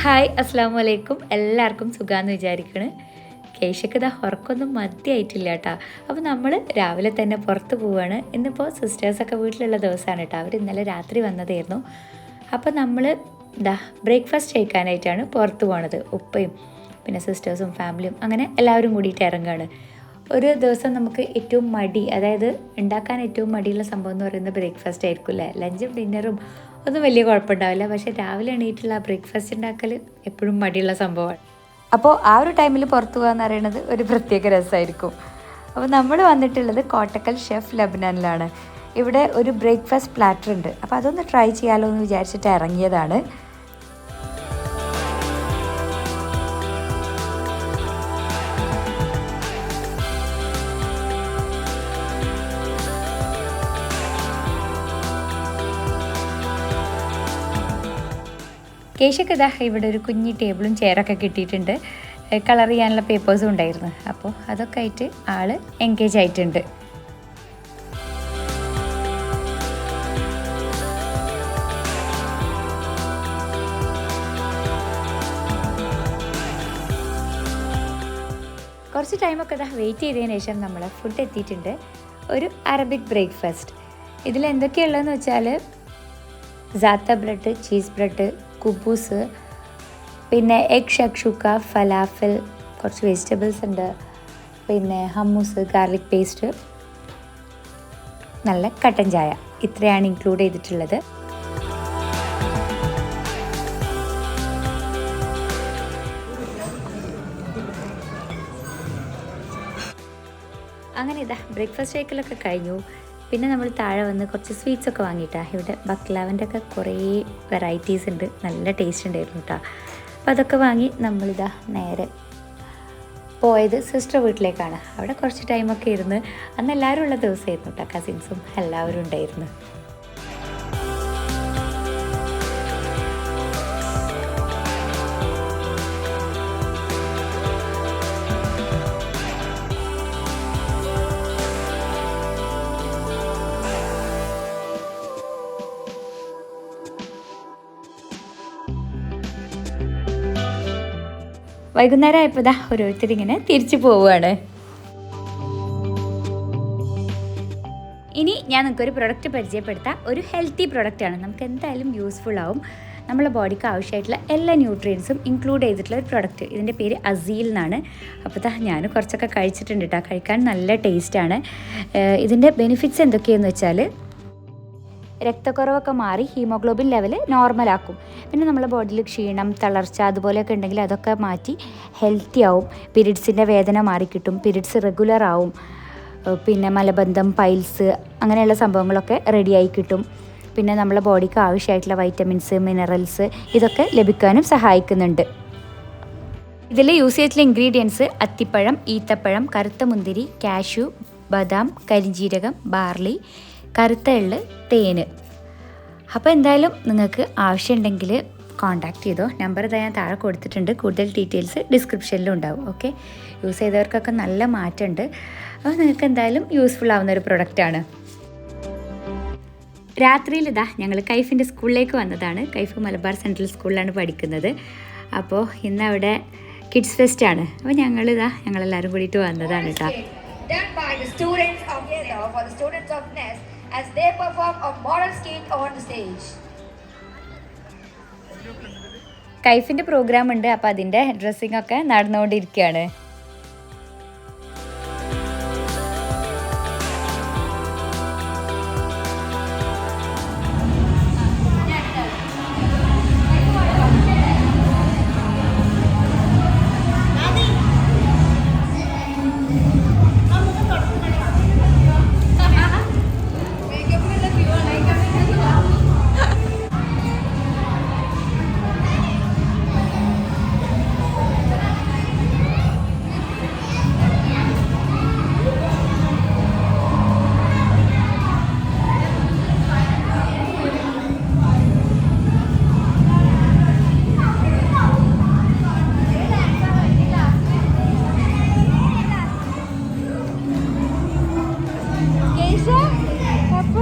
Hi അസ്സാം വലൈക്കും എല്ലാവർക്കും സുഖാന്ന് വിചാരിക്കണ്. കേശക്ക് ഇതാ ഉറക്കൊന്നും മതിയായിട്ടില്ല കേട്ടോ അപ്പോൾ നമ്മൾ രാവിലെ തന്നെ പുറത്ത് പോവാണ്. ഇന്നിപ്പോൾ സിസ്റ്റേഴ്സൊക്കെ വീട്ടിലുള്ള ദിവസമാണ് കേട്ടോ അവർ ഇന്നലെ രാത്രി വന്നതായിരുന്നു. അപ്പോൾ നമ്മൾ ഇതാ ബ്രേക്ക്ഫാസ്റ്റ് കഴിക്കാനായിട്ടാണ് പുറത്ത് പോണത്. ഉപ്പയും പിന്നെ സിസ്റ്റേഴ്സും ഫാമിലിയും അങ്ങനെ എല്ലാവരും കൂടിയിട്ട് ഇറങ്ങുകയാണ് ഒരു ദിവസം നമുക്ക് ഏറ്റവും മടി അതായത് ഉണ്ടാക്കാൻ ഏറ്റവും മടിയുള്ള സംഭവം എന്ന് പറയുന്നത് ബ്രേക്ക്ഫാസ്റ്റ് ആയിരിക്കും അല്ലേ ലഞ്ചും ഡിന്നറും ഒന്നും വലിയ കുഴപ്പമുണ്ടാവില്ല. പക്ഷേ രാവിലെ എണീറ്റുള്ള ബ്രേക്ക്ഫാസ്റ്റ് ഉണ്ടാക്കൽ എപ്പോഴും മടിയുള്ള സംഭവമാണ്. അപ്പോൾ ആ ഒരു ടൈമിൽ പുറത്തു പോകാന്ന് പറയുന്നത് ഒരു പ്രത്യേക രസമായിരിക്കും. അപ്പോൾ നമ്മൾ വന്നിട്ടുള്ളത് കോട്ടക്കൽ ഷെഫ് ലബ്നാനിലാണ്. ഇവിടെ ഒരു ബ്രേക്ക്ഫാസ്റ്റ് പ്ലാറ്റർ ഉണ്ട്. അപ്പോൾ അതൊന്ന് ട്രൈ ചെയ്യാമല്ലോ എന്ന് വിചാരിച്ചിട്ട് ഇറങ്ങിയതാണ്. കേശക്ക് ഇതാ ഇവിടെ ഒരു കുഞ്ഞി ടേബിളും ചെയറൊക്കെ കിട്ടിയിട്ടുണ്ട്. കളർ ചെയ്യാനുള്ള പേപ്പേഴ്സും ഉണ്ടായിരുന്നു. അപ്പോൾ അതൊക്കെ ആയിട്ട് ആൾ എൻഗേജ് ആയിട്ടുണ്ട്. കുറച്ച് ടൈമൊക്കെ ഇതാ വെയിറ്റ് ചെയ്തതിന് ശേഷം നമ്മൾ ഫുഡ് എത്തിയിട്ടുണ്ട്. ഒരു അറബിക് ബ്രേക്ക്ഫാസ്റ്റ് ഇതിൽ എന്തൊക്കെയുള്ളതെന്ന് വെച്ചാൽ സാത്ത ബ്രെഡ് ചീസ് ബ്രെഡ് കുബൂസ് പിന്നെ എഗ് ഷക്ഷുക്ക ഫലാഫൽ കുറച്ച് വെജിറ്റബിൾസ് ഉണ്ട്. പിന്നെ ഹമ്മൂസ് ഗാർലിക് പേസ്റ്റ് നല്ല കട്ടൻ ചായ. ഇത്രയാണ് ഇൻക്ലൂഡ് ചെയ്തിട്ടുള്ളത്. അങ്ങനെ ഇതാ ബ്രേക്ക്ഫാസ്റ്റ് ഐക്കലൊക്കെ കഴിഞ്ഞു. പിന്നെ നമ്മൾ താഴെ വന്ന് കുറച്ച് സ്വീറ്റ്സ് ഒക്കെ വാങ്ങിയിട്ടാണ് ഇവിടെ ബക്ലാവിന്റെ ഒക്കെ കുറേ വെറൈറ്റീസ് ഉണ്ട്. നല്ല ടേസ്റ്റ് ഉണ്ടായിരുന്നു കേട്ടോ അപ്പോൾ അതൊക്കെ വാങ്ങി നമ്മളിതാ നേരെ പോയത് സിസ്റ്റർ വീട്ടിലേക്കാണ്. അവിടെ കുറച്ച് ടൈമൊക്കെ ഇരുന്ന് അന്ന് എല്ലാവരും ഉള്ള ദിവസമായിരുന്നു കേട്ടോ കസിൻസും എല്ലാവരും ഉണ്ടായിരുന്നു. വൈകുന്നേരം ആയപ്പോൾ ഇതാ ഓരോരുത്തരിങ്ങനെ തിരിച്ചു പോവുകയാണ്. ഇനി ഞാൻ നിങ്ങൾക്ക് ഒരു പ്രൊഡക്റ്റ് പരിചയപ്പെടുത്താം. ഒരു ഹെൽത്തി പ്രൊഡക്റ്റാണ് നമുക്ക് എന്തായാലും യൂസ്ഫുൾ ആവും. നമ്മളെ ബോഡിക്ക് ആവശ്യമായിട്ടുള്ള എല്ലാ ന്യൂട്രിയൻസും ഇൻക്ലൂഡ് ചെയ്തിട്ടുള്ള ഒരു പ്രൊഡക്റ്റ് ഇതിന്റെ പേര് അസീൽ എന്നാണ്. അപ്പോൾ താ ഞാൻ കുറച്ചൊക്കെ കഴിച്ചിട്ടുണ്ട് കേട്ടോ കഴിക്കാൻ നല്ല ടേസ്റ്റാണ് ഇതിന്റെ ബെനിഫിറ്റ്സ് എന്തൊക്കെയാണെന്ന് വെച്ചാൽ രക്തക്കുറവൊക്കെ മാറി ഹീമോഗ്ലോബിൻ ലെവൽ നോർമലാക്കും പിന്നെ നമ്മുടെ ബോഡിയിൽ ക്ഷീണം തളർച്ച അതുപോലെയൊക്കെ ഉണ്ടെങ്കിൽ അതൊക്കെ മാറ്റി ഹെൽത്തി ആവും. പീരീഡ്സിന്റെ വേദന മാറിക്കിട്ടും പീരീഡ്സ് റെഗുലർ ആവും. പിന്നെ മലബന്ധം പൈൽസ് അങ്ങനെയുള്ള സംഭവങ്ങളൊക്കെ റെഡിയായി കിട്ടും. പിന്നെ നമ്മളെ ബോഡിക്ക് ആവശ്യമായിട്ടുള്ള വൈറ്റമിൻസ് മിനറൽസ് ഇതൊക്കെ ലഭിക്കാനും സഹായിക്കുന്നുണ്ട്. ഇതിൽ യൂസ് ചെയ്തിട്ടുള്ള ഇൻഗ്രീഡിയൻസ് അത്തിപ്പഴം ഈത്തപ്പഴം കറുത്ത മുന്തിരി കാഷ്യു ബദാം കരിഞ്ജീരകം ബാർലി കറുത്ത എള്ള് തേന്. അപ്പോൾ എന്തായാലും നിങ്ങൾക്ക് ആവശ്യമുണ്ടെങ്കിൽ കോൺടാക്ട് ചെയ്തോ. നമ്പർ ഞാൻ താഴെ കൊടുത്തിട്ടുണ്ട്. കൂടുതൽ ഡീറ്റെയിൽസ് ഡിസ്ക്രിപ്ഷനിലും ഉണ്ടാവും. ഓക്കെ യൂസ് ചെയ്തവർക്കൊക്കെ നല്ല മാറ്റമുണ്ട്. അപ്പോൾ നിങ്ങൾക്ക് എന്തായാലും യൂസ്ഫുൾ ആവുന്ന ഒരു പ്രൊഡക്റ്റാണ് രാത്രിയിൽ ഇതാ ഞങ്ങൾ കൈഫിന്റെ സ്കൂളിലേക്ക് വന്നതാണ്. കൈഫ് മലബാർ സെൻട്രൽ സ്കൂളിലാണ് പഠിക്കുന്നത്. അപ്പോൾ ഇന്ന് അവിടെ കിഡ്സ് ഫെസ്റ്റ് ആണ് അപ്പോൾ ഞങ്ങളിതാ ഞങ്ങളെല്ലാവരും കൂടിയിട്ട് വന്നതാണ് കേട്ടോ. as they perform a moral skit on the stage. കൈഫിന്റെ പ്രോഗ്രാം ഉണ്ട് അപ്പൊ അതിന്റെ ഡ്രസ്സിംഗ് ഒക്കെ നടന്നുകൊണ്ടിരിക്കുകയാണ്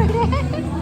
Yes.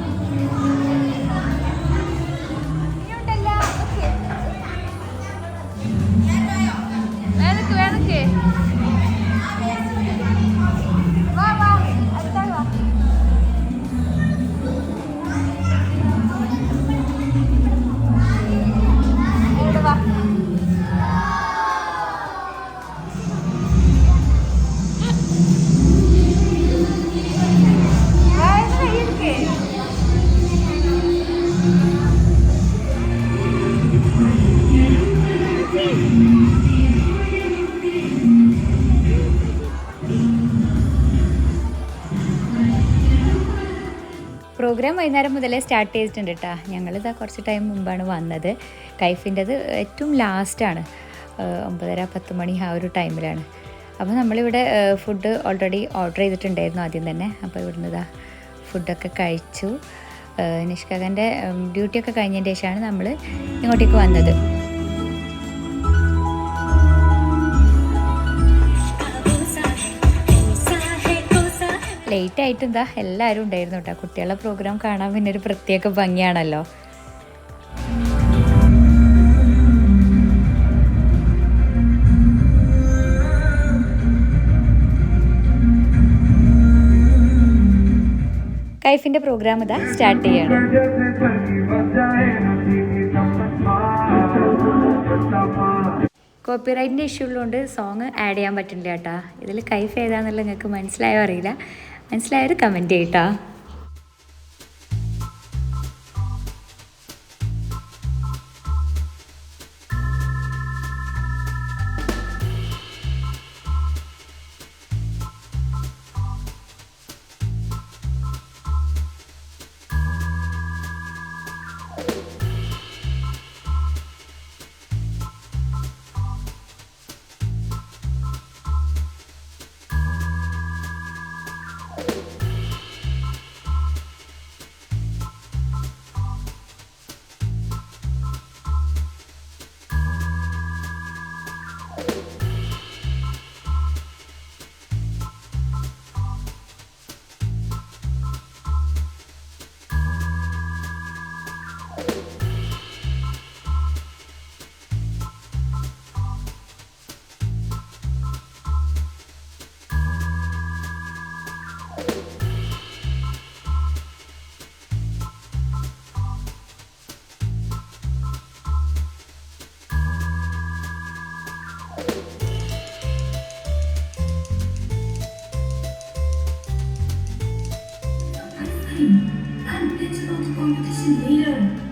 പ്രോഗ്രാം വൈകുന്നേരം മുതലേ സ്റ്റാർട്ട് ചെയ്തിട്ടുണ്ട് കേട്ടോ ഞങ്ങളിതാ കുറച്ച് ടൈം മുമ്പാണ് വന്നത്. കൈഫിന്റെത് ഏറ്റവും ലാസ്റ്റാണ് ഒമ്പതര പത്ത് മണി ആ ഒരു ടൈമിലാണ് അപ്പോൾ നമ്മളിവിടെ ഫുഡ് ഓൾറെഡി ഓർഡർ ചെയ്തിട്ടുണ്ടായിരുന്നു ആദ്യം തന്നെ. അപ്പോൾ ഇവിടുന്ന് ഇതാ ഫുഡൊക്കെ കഴിച്ചു. നിഷ്കാകന്റെ ഡ്യൂട്ടിയൊക്കെ കഴിഞ്ഞതിന്റെ ശേഷമാണ് നമ്മൾ ഇങ്ങോട്ടേക്ക് വന്നത്. ലേറ്റ് ആയിട്ട് എന്താ എല്ലാവരും ഉണ്ടായിരുന്നു കേട്ടോ കുട്ടികളുടെ പ്രോഗ്രാം കാണാൻ പിന്നെ ഒരു പ്രത്യേക ഭംഗിയാണല്ലോ. കൈഫിന്റെ പ്രോഗ്രാം ഇതാ സ്റ്റാർട്ട് ചെയ്യണം. കോപ്പിറൈറ്റിന്റെ ഇഷ്യൂ ഉള്ളതുകൊണ്ട് സോങ് ആഡ് ചെയ്യാൻ പറ്റില്ല കേട്ടോ ഇതിൽ കൈഫ് ഏതാന്നുള്ളത് നിങ്ങൾക്ക് മനസ്സിലായോ അറിയില്ല. മനസ്സിലായൊരു കമന്റ് ചെയ്യട്ടാ supreme and digital competition leader.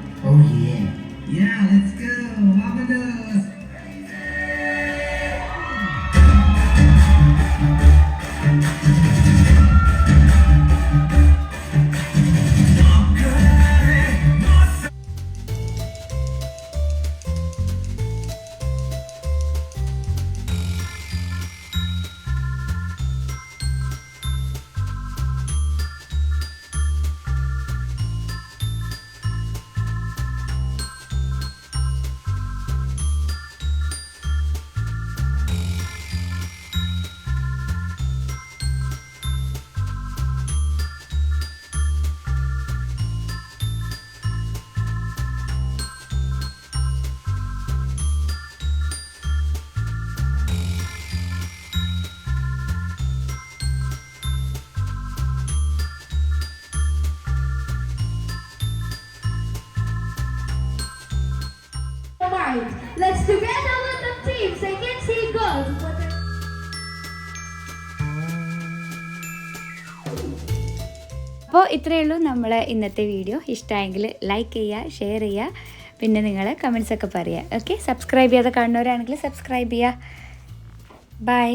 അപ്പോൾ ഇത്രയേ ഉള്ളൂ നമ്മളെ ഇന്നത്തെ വീഡിയോ. ഇഷ്ടമായെങ്കിൽ ലൈക്ക് ചെയ്യുക ഷെയർ ചെയ്യുക പിന്നെ നിങ്ങൾ കമൻസ് ഒക്കെ പറയുക. ഓക്കെ സബ്സ്ക്രൈബ് ചെയ്യാതെ കാണുന്നവരാണെങ്കിൽ സബ്സ്ക്രൈബ് ചെയ്യുക. ബൈ